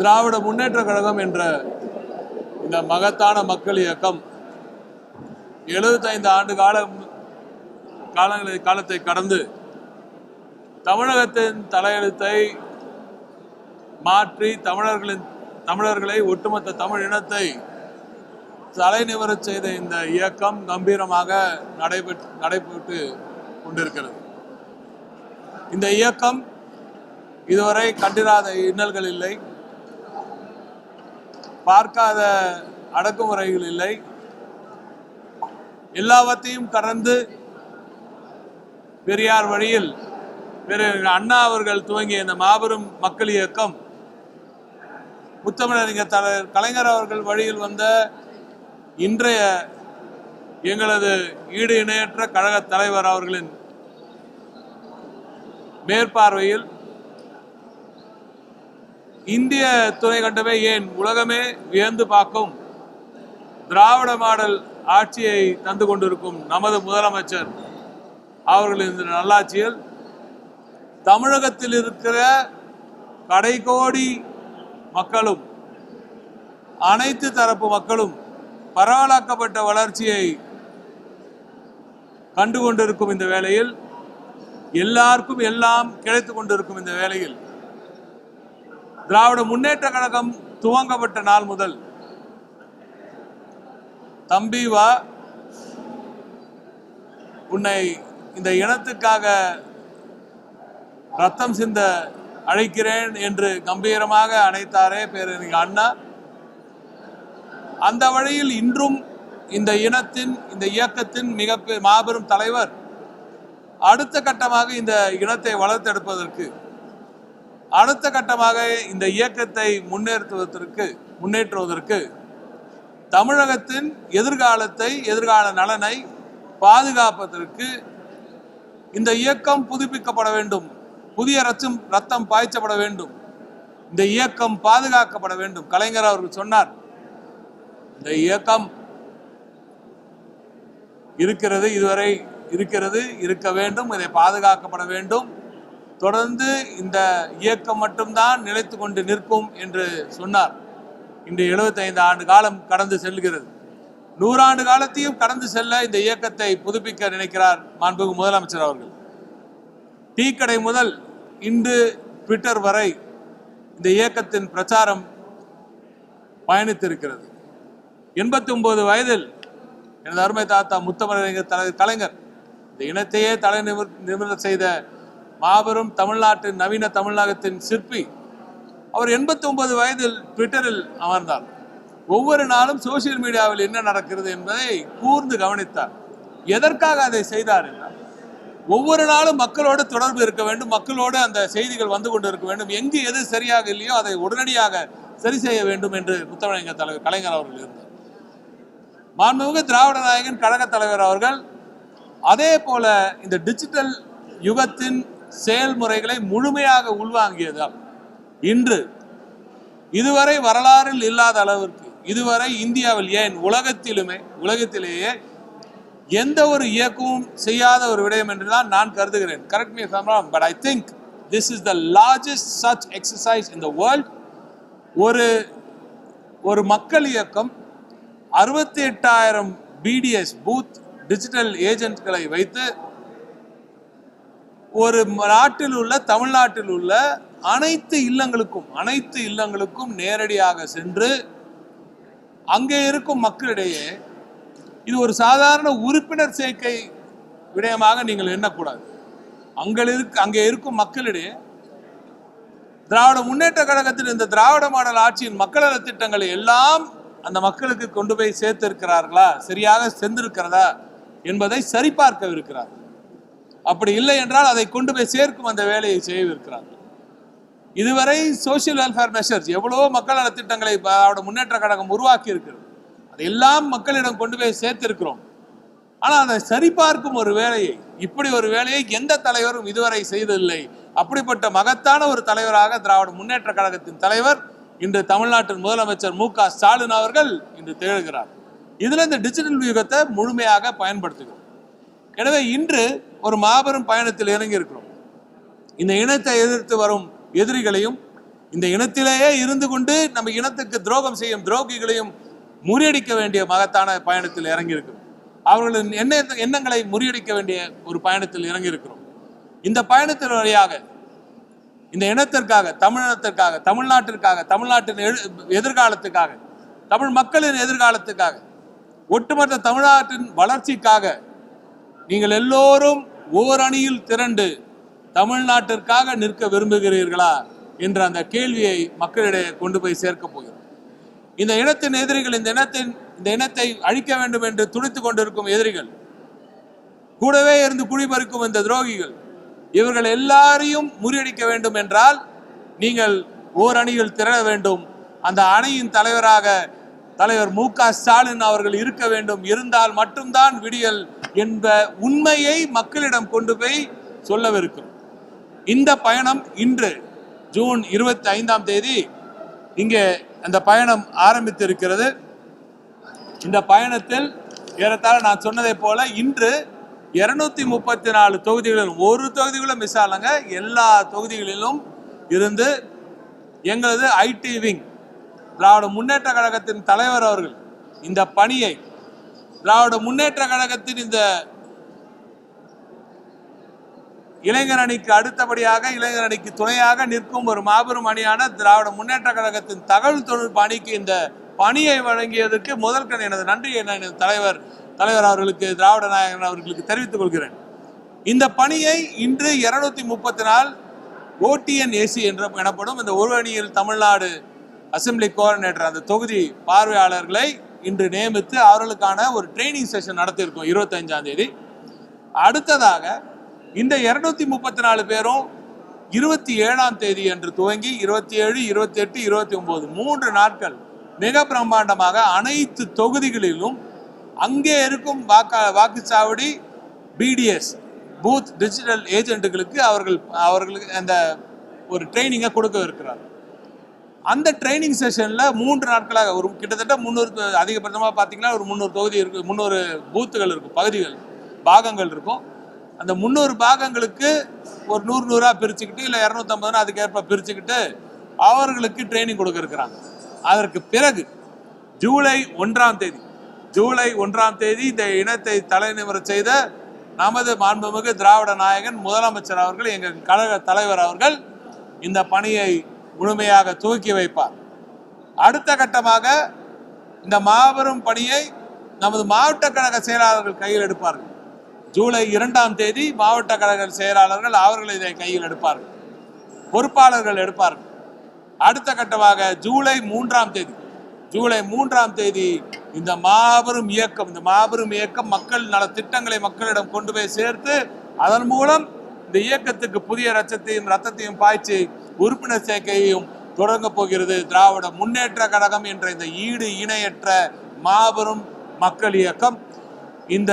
திராவிட முன்னேற்ற கழகம் என்ற இந்த மகத்தான மக்கள் இயக்கம் எழுபத்தைந்து ஆண்டு கால காலங்களை காலத்தை கடந்து தமிழகத்தின் தலையெழுத்தை மாற்றி தமிழர்களின் தமிழர்களை ஒட்டுமொத்த தமிழ் இனத்தை தலைநிவரச் செய்த இந்த இயக்கம் கம்பீரமாக நடைபெற்று நடைபெற்று கொண்டிருக்கிறது. இந்த இயக்கம் இதுவரை கண்டிராத இன்னல்கள் இல்லை. பார்க்காத அடக்குமுறைகள் இல்லை. எல்லாவற்றையும் கடந்து பெரியார் வழியில் பெரு அண்ணா அவர்கள் துவங்கிய இந்த மாபெரும் மக்கள் இயக்கம் முத்தமிழறிஞர் தலைவர் கலைஞர் அவர்கள் வழியில் வந்த இன்றைய எங்களது ஈடு இணையற்ற கழக தலைவர் அவர்களின் மேற்பார்வையில் இந்திய துணை கண்டமே ஏன் உலகமே வியந்து பார்க்கும் திராவிட மாடல் ஆட்சியை தந்து கொண்டிருக்கும் நமது முதலமைச்சர் அவர்களின் இந்த நல்லாட்சியில் தமிழகத்தில் இருக்கிற கடைகோடி மக்களும் அனைத்து தரப்பு மக்களும் பரவலாக்கப்பட்ட வளர்ச்சியை கண்டு கொண்டிருக்கும் இந்த வேளையில் எல்லாருக்கும் எல்லாம் கிடைத்து கொண்டிருக்கும் இந்த வேளையில் திராவிட முன்னேற்ற கழகம் துவங்கப்பட்ட நாள் முதல். தம்பி வா. உன்னை இந்த இனத்துக்காக ரத்தம் சிந்த அழைக்கிறேன் என்று கம்பீரமாக அணைத்தாரே பேரறிஞர் அண்ணா. அந்த வழியில் இன்றும் இந்த இனத்தின் இந்த இயக்கத்தின் மிக மாபெரும் தலைவர் அடுத்த கட்டமாக இந்த இனத்தை வளர்த்தெடுப்பதற்கு அடுத்த கட்டமாக இந்த இயக்கத்தை முன்னேற்றுவதற்கு முன்னேற்றுவதற்கு தமிழகத்தின் எதிர்காலத்தை எதிர்கால நலனை பாதுகாப்பதற்கு இந்த இயக்கம் புதுப்பிக்கப்பட வேண்டும். புதிய ரத்தம் ரத்தம் பாய்ச்சப்பட வேண்டும். இந்த இயக்கம் பாதுகாக்கப்பட வேண்டும். கலைஞர் அவர்கள் சொன்னார் இந்த இயக்கம் இருக்கிறது இதுவரை இருக்கிறது இருக்க வேண்டும். இதை பாதுகாக்கப்பட வேண்டும். தொடர்ந்து இந்த இயக்கம் மட்டும்தான் நிலைத்து கொண்டு நிற்கும் என்று சொன்னார். இன்று 75 ஆண்டு காலம் கடந்து செல்கிறது. நூறாண்டு காலத்தையும் கடந்து செல்ல இந்த இயக்கத்தை புதுப்பிக்க நினைக்கிறார் மாண்புகு முதலமைச்சர் அவர்கள். டீ கடை முதல் இன்று ட்விட்டர் வரை இந்த இயக்கத்தின் பிரச்சாரம் பயணித்திருக்கிறது. எண்பத்தி ஒன்பது வயதில் எனது அருமை தாத்தா முத்தமிழ் தலைவர் கலைஞர் இந்த இனத்தையே தலை நிமிர் நிமிர செய்த மாபெரும் தமிழ்நாட்டின் நவீன தமிழகத்தின் சிற்பி. அவர் எண்பத்தி ஒன்பது வயதில் ட்விட்டரில் அமர்ந்தார். ஒவ்வொரு நாளும் சோசியல் மீடியாவில் என்ன நடக்கிறது என்பதை கூர்ந்து கவனித்தார். எதற்காக அதை செய்தார் என்றார். ஒவ்வொரு நாளும் மக்களோடு தொடர்பு இருக்க வேண்டும் மக்களோடு அந்த செய்திகள் வந்து கொண்டு இருக்க வேண்டும். எங்கு எது சரியாக இல்லையோ அதை உடனடியாக சரி செய்ய வேண்டும் என்று முத்தமிழக தலைவர் கலைஞர் அவர்கள் இருந்தார். மாண்புமிகு திராவிட நாயகன் கழக தலைவர் அவர்கள் அதே போல இந்த டிஜிட்டல் யுகத்தின் செயல்முறைகளை முழுமையாக உள்வாங்கியதால் இன்று இதுவரை வரலாறில் இல்லாத அளவிற்கு இதுவரை இந்தியாவில் ஏன் உலகத்திலுமே உலகத்திலேயே எந்த ஒரு இயக்கமும் செய்யாத ஒரு விடயம் என்றுதான் நான் கருதுகிறேன். Correct me but I think this is the largest such exercise in the world ஒரு ஒரு மக்கள் இயக்கம் அறுபத்தி எட்டாயிரம் பிடிஎஸ் பூத் டிஜிட்டல் ஏஜென்ட்களை வைத்து ஒரு நாட்டில் உள்ள தமிழ்நாட்டில் உள்ள அனைத்து இல்லங்களுக்கும் அனைத்து இல்லங்களுக்கும் நேரடியாக சென்று அங்கே இருக்கும் மக்களிடையே இது ஒரு சாதாரண உறுப்பினர் சேர்க்கை விடயமாக நீங்கள் எண்ணக்கூடாது. அங்கே இருக்கு அங்கே இருக்கும் மக்களிடையே திராவிட முன்னேற்ற கழகத்தில் இந்த திராவிட மாடல் ஆட்சியின் மக்கள் நலத் திட்டங்களை எல்லாம் அந்த மக்களுக்கு கொண்டு போய் சேர்த்திருக்கிறார்களா? சரியாக சென்றிருக்கிறதா? என்பதை சரிபார்க்கவிருக்கிறார்கள். அப்படி இல்லை என்றால் அதை கொண்டு போய் சேர்க்கும் அந்த வேலையை செய்யவிருக்கிறார்கள் இதுவரை சோஷியல் வெல்ஃபேர் மெஷர்ஸ் எவ்வளவோ மக்கள் நலத்திட்டங்களை திட்டங்களை முன்னேற்ற கழகம் உருவாக்கி இருக்கிறது அதையெல்லாம் மக்களிடம் கொண்டு போய் சேர்த்திருக்கிறோம். ஆனால் அதை சரிபார்க்கும் ஒரு வேலையை இப்படி ஒரு வேலையை எந்த தலைவரும் இதுவரை செய்ததில்லை. அப்படிப்பட்ட மகத்தான ஒரு தலைவராக திராவிட முன்னேற்ற கழகத்தின் தலைவர் இன்று தமிழ்நாட்டின் முதலமைச்சர் மு க ஸ்டாலின் அவர்கள் இன்று திகழ்கிறார். இதுல இந்த டிஜிட்டல் யுகத்தை முழுமையாக பயன்படுத்துகிறோம். எனவே இன்று ஒரு மாபெரும் பயணத்தில் இறங்கி இருக்கிறோம் இந்த இனத்தை எதிர்த்து வரும் எதிரிகளையும் இந்த இனத்திலேயே இருந்து கொண்டு நம்ம இனத்துக்கு துரோகம் செய்யும் துரோகிகளையும் முறியடிக்க வேண்டிய மகத்தான பயணத்தில் இறங்கியிருக்கிறோம். அவர்களின் எண்ண எண்ணங்களை முறியடிக்க வேண்டிய ஒரு பயணத்தில் இறங்கியிருக்கிறோம். இந்த பயணத்தின் வழியாக இந்த இனத்திற்காக தமிழினத்திற்காக தமிழ்நாட்டிற்காக தமிழ்நாட்டின் எதிர்காலத்துக்காக தமிழ் மக்களின் எதிர்காலத்துக்காக ஒட்டுமொத்த தமிழ்நாட்டின் வளர்ச்சிக்காக நீங்கள் எல்லோரும் ஓர் அணியில் திரண்டு தமிழ்நாட்டிற்காக நிற்க விரும்புகிறீர்களா என்ற அந்த கேள்வியை மக்களிடையே கொண்டு போய் சேர்க்க போகிறோம். இந்த இனத்தின் எதிரிகள் இந்த இனத்தின் இந்த இனத்தை அழிக்க வேண்டும் என்று துடித்துக் கொண்டிருக்கும் எதிரிகள் கூடவே இருந்து குடிபறிக்கும் இந்த துரோகிகள் இவர்கள் எல்லாரையும் முறியடிக்க வேண்டும் என்றால் நீங்கள் ஓர் அணியில் திரள வேண்டும். அந்த அணியின் தலைவராக தலைவர் மு க ஸ்டாலின் அவர்கள் இருக்க வேண்டும். இருந்தால் மட்டும்தான் விடியல் என்ற உண்மையை மக்களிடம் கொண்டு போய் சொல்லவிருக்கும். இந்த பயணம் இன்று ஜூன் இருபத்தி ஐந்தாம் தேதி இங்கே அந்த பயணம் ஆரம்பித்திருக்கிறது. இந்த பயணத்தில் ஏறத்தாழ நான் சொன்னதைப் போல இன்று இருநூத்தி முப்பத்தி நாலு தொகுதிகளிலும் ஒரு தொகுதிகளும் மிஸ் ஆகலைங்க. எல்லா தொகுதிகளிலும் இருந்து எங்களது ஐடி விங் திராவிட முன்னேற்ற கழகத்தின் தலைவர் அவர்கள் இந்த பணியை திராவிட முன்னேற்ற கழகத்தின் இந்த இளைஞர் அணிக்கு அடுத்தபடியாக இளைஞர் அணிக்கு துணையாக நிற்கும் ஒரு மாபெரும் அணியான திராவிட முன்னேற்ற கழகத்தின் தகவல் தொழில்நுட்ப அணிக்கு இந்த பணியை வழங்கியதற்கு முதல் கண் எனது நன்றியை நான் எனது தலைவர் தலைவர் அவர்களுக்கு திராவிட நாயகன் அவர்களுக்கு தெரிவித்துக் கொள்கிறேன். இந்த பணியை இன்று இருநூத்தி முப்பத்தி நாள் ஓடிஎன் ஏசி என்ற எனப்படும் இந்த ஒரு அணியில் தமிழ்நாடு அசெம்பிளி கோஆர்டினேட்டர் அந்த தொகுதி பார்வையாளர்களை இன்று நியமித்து அவர்களுக்கான ஒரு ட்ரைனிங் செஷன் நடத்தியிருக்கோம் இருபத்தஞ்சாம் தேதி. அடுத்ததாக இந்த இருநூத்தி முப்பத்தி நாலு பேரும் இருபத்தி ஏழாம் தேதி என்று துவங்கி இருபத்தி ஏழு இருபத்தி எட்டு இருபத்தி ஒன்பது மூன்று நாட்கள் மிக பிரம்மாண்டமாக அனைத்து தொகுதிகளிலும் அங்கே இருக்கும் வாக்கா வாக்குச்சாவடி பிடிஎஸ் பூத் டிஜிட்டல் ஏஜென்ட்டுகளுக்கு அவர்கள் அவர்களுக்கு அந்த ஒரு ட்ரைனிங்கை கொடுக்க இருக்கிறார் அந்த ட்ரைனிங் செஷனில் மூன்று நாட்களாக ஒரு கிட்டத்தட்ட முந்நூறு அதிகபட்சமாக பார்த்தீங்கன்னா ஒரு முந்நூறு தொகுதி இருக்குது முந்நூறு பூத்துகள் இருக்கும் பகுதிகள் பாகங்கள் இருக்கும். அந்த முந்நூறு பாகங்களுக்கு ஒரு நூறு நூறாக பிரிச்சுக்கிட்டு இல்லை இரநூத்தம்பதுனா அதுக்கேற்ப பிரிச்சுக்கிட்டு அவர்களுக்கு ட்ரைனிங் கொடுக்க இருக்கிறாங்க. அதற்கு பிறகு ஜூலை ஒன்றாம் தேதி ஜூலை ஒன்றாம் தேதி இந்த இனத்தை தலைநிமிர செய்த நமது மாண்புமிகு திராவிட நாயகன் முதலமைச்சர் அவர்கள் எங்கள் கழக தலைவர் அவர்கள் இந்த பணியை முழுமையாக தூக்கி வைப்பார். அடுத்த கட்டமாக இந்த மாபெரும் பணியை நமது மாவட்ட கழக செயலாளர்கள் கையில் எடுப்பார்கள். ஜூலை இரண்டாம் தேதி மாவட்ட கழக செயலாளர்கள் அவர்கள் இதை கையில் எடுப்பார்கள். பொறுப்பாளர்கள் எடுப்பார்கள். அடுத்த கட்டமாக ஜூலை மூன்றாம் தேதி ஜூலை மூன்றாம் தேதி இந்த மாபெரும் இயக்கம் இந்த மாபெரும் இயக்கம் மக்கள் நல திட்டங்களை மக்களிடம் கொண்டு போய் சேர்த்து அதன் மூலம் இந்த இயக்கத்துக்கு புதிய ரத்தத்தையும் ரத்தத்தையும் பாய்ச்சி உறுப்பினர் சேர்க்கையையும் தொடங்க போகிறது. திராவிட முன்னேற்ற கழகம் என்ற இந்த ஈடு இணையற்ற மாபெரும் மக்கள் இயக்கம். இந்த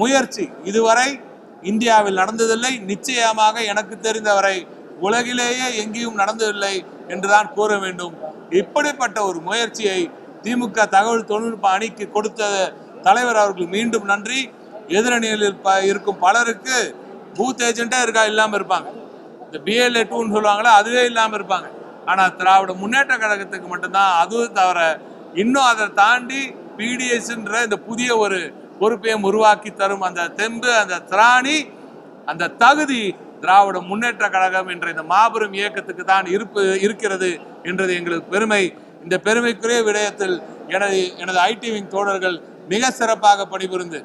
முயற்சி இதுவரை இந்தியாவில் நடந்ததில்லை. நிச்சயமாக எனக்கு தெரிந்தவரை உலகிலேயே எங்கேயும் நடந்ததில்லை என்றுதான் கூற வேண்டும். இப்படிப்பட்ட ஒரு முயற்சியை திமுக தகவல் தொழில்நுட்ப அணிக்கு கொடுத்த தலைவர் அவர்கள் மீண்டும் நன்றி. எதிரணியில் இருக்கும் பலருக்கு பூத் ஏஜென்ட்டே இருக்கா இல்லாமல் இருப்பாங்க. இந்த பிஎல்ஏ டூன்னு சொல்லுவாங்களே அதுவே இல்லாம இருப்பாங்க. ஆனா திராவிட முன்னேற்ற கழகத்துக்கு மட்டும்தான் அதுவும் தவிர இன்னும் அதை தாண்டி பிடிஎஸ்ன்ற இந்த புதிய ஒரு பொறுப்பையும் உருவாக்கி தரும் அந்த தெம்பு அந்த திராணி அந்த தகுதி திராவிட முன்னேற்ற கழகம் என்ற இந்த மாபெரும் இயக்கத்துக்கு தான் இருப்பு இருக்கிறது என்றது எங்களுக்கு பெருமை. இந்த பெருமைக்குரிய விடயத்தில் எனது எனது ஐடி விங் தோழர்கள் மிக சிறப்பாக பணிபுரிந்து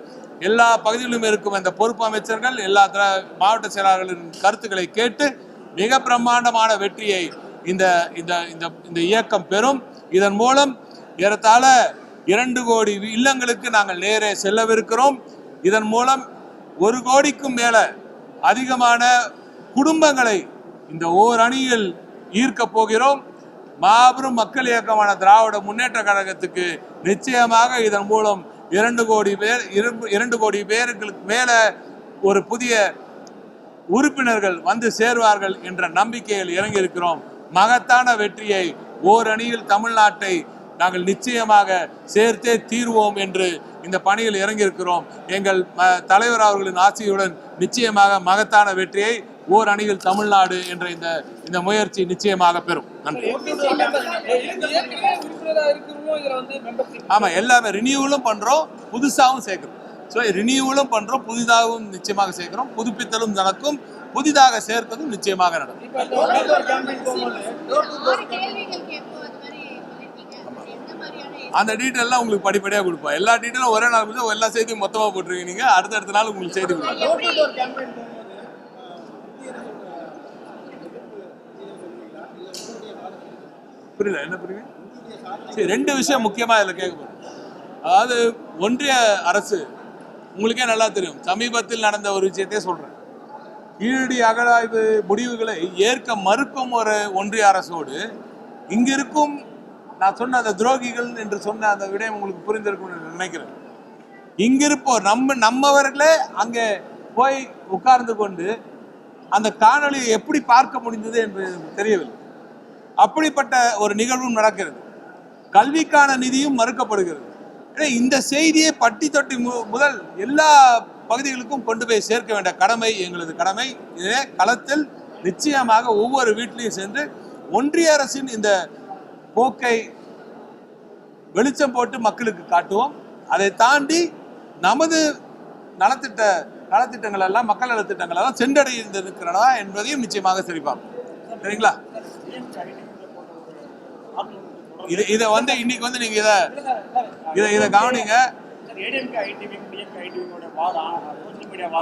எல்லா பகுதிகளிலும் இருக்கும் அந்த பொறுப்பு அமைச்சர்கள் எல்லா மாவட்ட செயலாளர்களின் கருத்துக்களை கேட்டு மிக பிரம்மாண்டமான வெற்றியை இந்த இந்த இந்த இந்த இயக்கம் பெறும். இதன் மூலம் ஏறத்தாழ இரண்டு கோடி இல்லங்களுக்கு நாங்கள் நேரே செல்லவிருக்கிறோம். இதன் மூலம் ஒரு கோடிக்கும் மேல அதிகமான குடும்பங்களை இந்த ஓர் அணியில் ஈர்க்க போகிறோம். மாபெரும் மக்கள் இயக்கமான திராவிட முன்னேற்ற கழகத்துக்கு நிச்சயமாக இதன் மூலம் இரண்டு கோடி பேர் இரு- இரண்டு கோடி பேருக்கு மேலே ஒரு புதிய உறுப்பினர்கள் வந்து சேர்வார்கள் என்ற நம்பிக்கையில் இறங்கியிருக்கிறோம். மகத்தான வெற்றியை ஓரணியில் தமிழ்நாட்டை நாங்கள் நிச்சயமாக சேர்த்தே தீர்வோம் என்று இந்த பணியில் இறங்கியிருக்கிறோம். எங்கள் தலைவர் அவர்களின் ஆசையுடன் நிச்சயமாக மகத்தான வெற்றியை ஓர் அணியில் தமிழ்நாடு என்ற இந்த இந்த முயற்சி நிச்சயமாக பெறும். நன்றி. ஆமா எல்லாமே ரினியூவலும் பண்றோம் புதுசாகவும் சேர்க்கிறோம். ஸோ ரினியூவலும் பண்றோம் புதிதாகவும் நிச்சயமாக சேர்க்கிறோம். புதுப்பித்தலும் நடக்கும் புதிதாக சேர்ப்பதும் நிச்சயமாக நடக்கும். அந்த டீட்டெயிலாம் உங்களுக்கு படிப்படியாக கொடுப்போம். எல்லா டீட்டெயிலும் ஒரே நாள் எல்லா செய்தியும் மொத்தமாக போட்டுருவீங்க. நீங்க அடுத்தடுத்த நாள் உங்களுக்கு செய்தி கொடுப்போம். புரியல என்ன புரியுது? சரி ரெண்டு விஷயம் முக்கியமா இதில் கேட்க போறேன் அதாவது ஒன்றிய அரசு உங்களுக்கே நல்லா தெரியும் சமீபத்தில் நடந்த ஒரு விஷயத்தையே சொல்றேன். கீழடி அகழாய்வு முடிவுகளை ஏற்க மறுக்கும் ஒரு ஒன்றிய அரசோடு இங்கிருக்கும் நான் சொன்ன அந்த துரோகிகள் என்று சொன்ன அந்த விடயம் உங்களுக்கு புரிந்திருக்கும் நினைக்கிறேன். இங்கிருப்போர் நம்ம நம்மவர்களே அங்கே போய் உட்கார்ந்து கொண்டு அந்த காணொலியை எப்படி பார்க்க முடிந்தது என்று தெரியவில்லை. அப்படிப்பட்ட ஒரு நிகழ்வும் நடக்கிறது. கல்விக்கான நிதியும் மறுக்கப்படுகிறது. இந்த செய்தியை பட்டி தொட்டி மு- முதல் எல்லா பகுதிகளுக்கும் கொண்டு போய் சேர்க்க வேண்டிய கடமை எங்களது கடமை. இதே களத்தில் நிச்சயமாக ஒவ்வொரு வீட்டிலையும் சென்று ஒன்றிய அரசின் இந்த போக்கை வெளிச்சம் போட்டு மக்களுக்கு காட்டுவோம். அதை தாண்டி நமது நலத்திட்ட நலத்திட்டங்கள் எல்லாம் மக்கள் நலத்திட்டங்கள் எல்லாம் சென்றடைந்திருக்கிறதா என்பதையும் நிச்சயமாக சரிபார்ப்போம். சரிங்களா? இது இதை வந்து இன்னைக்கு வந்து நீங்க இதை இதை இதை கவனிங்க.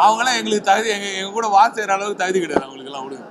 அவங்களாம் எங்களுக்கு தகுதி எங்க எங்க கூட வாட்ச் செய்யற அளவுக்கு தகுதி கிடையாது அவங்களுக்கு. எல்லாம் விடுங்க